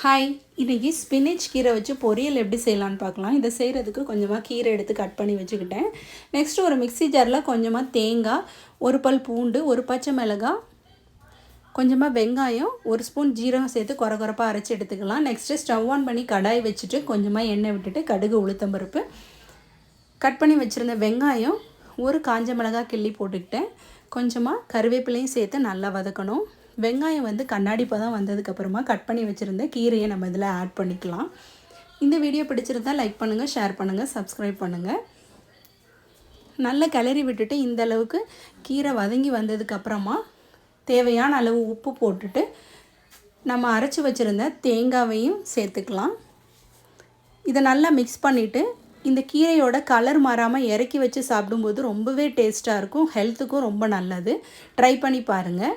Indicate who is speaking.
Speaker 1: Hi இன்றைக்கி spinach கீரை வச்சு பொரியல் எப்படி செய்யலான்னு பார்க்கலாம். இதை செய்கிறதுக்கு கொஞ்சமாக கீரை எடுத்து கட் பண்ணி வச்சுக்கிட்டேன். நெக்ஸ்ட் ஒரு மிக்ஸி ஜாரில் கொஞ்சமாக தேங்காய் ஒரு பல் பூண்டு ஒரு பச்சை மிளகாய் கொஞ்சமாக வெங்காயம் ஒரு ஸ்பூன் ஜீரகம் சேர்த்து குறை குறைப்பாக அரைச்சி எடுத்துக்கலாம். நெக்ஸ்ட்டு ஸ்டவ் ஆன் பண்ணி கடாய் வச்சுட்டு கொஞ்சமாக எண்ணெய் விட்டுட்டு கடுகு உளுத்தம்பருப்பு கட் பண்ணி வச்சுருந்த வெங்காயம் ஒரு காஞ்ச மிளகாய் கிள்ளி போட்டுக்கிட்டேன். கொஞ்சமாக கருவேப்பிலையும் சேர்த்து நல்லா வதக்கணும். வெங்காயம் வந்து கண்ணாடி பதம் வந்ததுக்கப்புறமா கட் பண்ணி வச்சுருந்த கீரையை நம்ம இதில் ஆட் பண்ணிக்கலாம். இந்த வீடியோ பிடிச்சிருந்தா லைக் பண்ணுங்கள் ஷேர் பண்ணுங்கள் சப்ஸ்கிரைப் பண்ணுங்கள் நல்லா கிளறி விட்டுட்டு இந்த அளவுக்கு கீரை வதங்கி வந்ததுக்கப்புறமா தேவையான அளவு உப்பு போட்டுட்டு நம்ம அரைச்சி வச்சுருந்த தேங்காவையும் சேர்த்துக்கலாம். இதை நல்லா மிக்ஸ் பண்ணிவிட்டு இந்த கீரையோட கலர் மாறாமல் இறக்கி வச்சு சாப்பிடும்போது ரொம்பவே டேஸ்ட்டாக இருக்கும். ஹெல்த்துக்கும் ரொம்ப நல்லது. ட்ரை பண்ணி பாருங்கள்